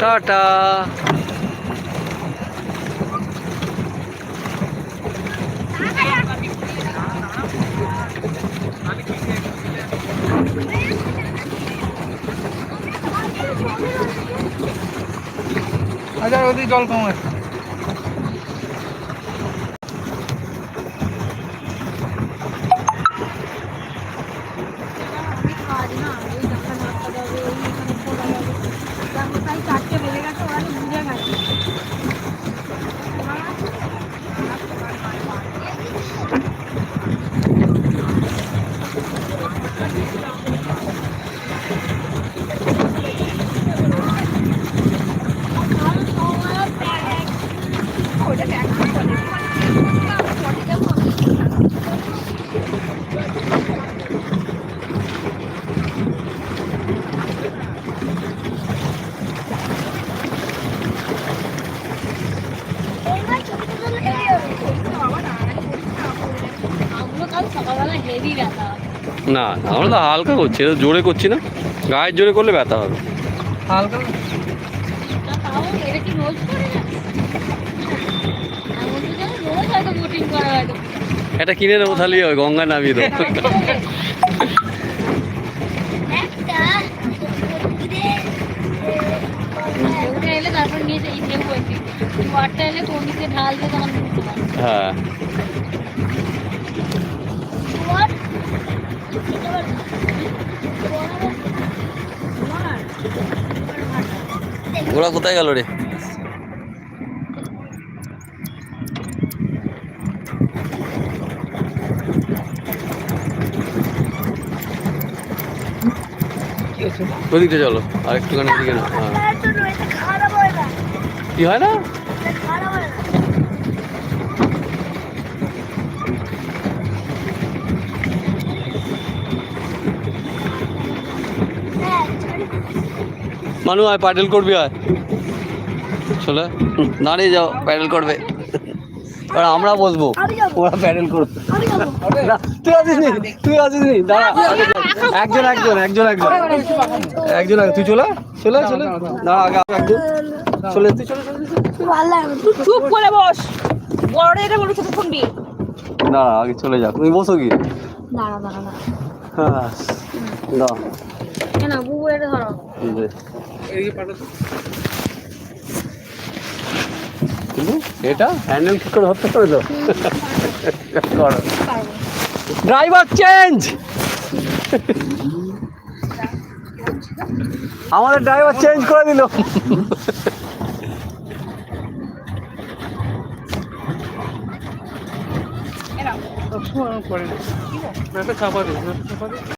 Tata. আচ্ছা ওদিকে জল কম আছে। চারটে বেজে গেছে ওরা তো বুঝে গেছে সকালবেলা হেভি না না, আমরা তো হালকা করছি এটা জোরে করছি না। গায়ের জোরে করলে ব্যথা হবে। হালকা? এটা কিনে নেব তাহলে ওই গঙ্গা নামিয়ে দেবো। ঢেউটা ওরা কোথায় গেল রে? ওদিকটা চলো আর একটুখানি হ্যাঁ। কি হয় না? মানু আয় প্যাডেল করবি আয়। চলে। দাঁড়িয়ে যাও প্যাডেল করবে। আর আমরা বসবো। ওরা প্যাডেল করবে। তুই আসিস নি? তুই আসিস নি? দাঁড়া। একজন একজন একজন একজন। একজন তুই চলে চলে চলে। দাঁড়া আগে একজন। চলে তুই চলে। তুই চুপ করে বস। বড় এটা বলে শুনবি দাঁড়া আগে চলে যা। তুমি বসো কি দাঁড়া দাঁড়া দাঁড়া। হ্যাঁ দাঁড়া। কেন? বুবু এটা ধরো। এটা? হ্যান্ডেল ঠিক করে ধরতে পারে করো। Driver change! আমাদের ড্রাইভার চেঞ্জ করে দিল। করে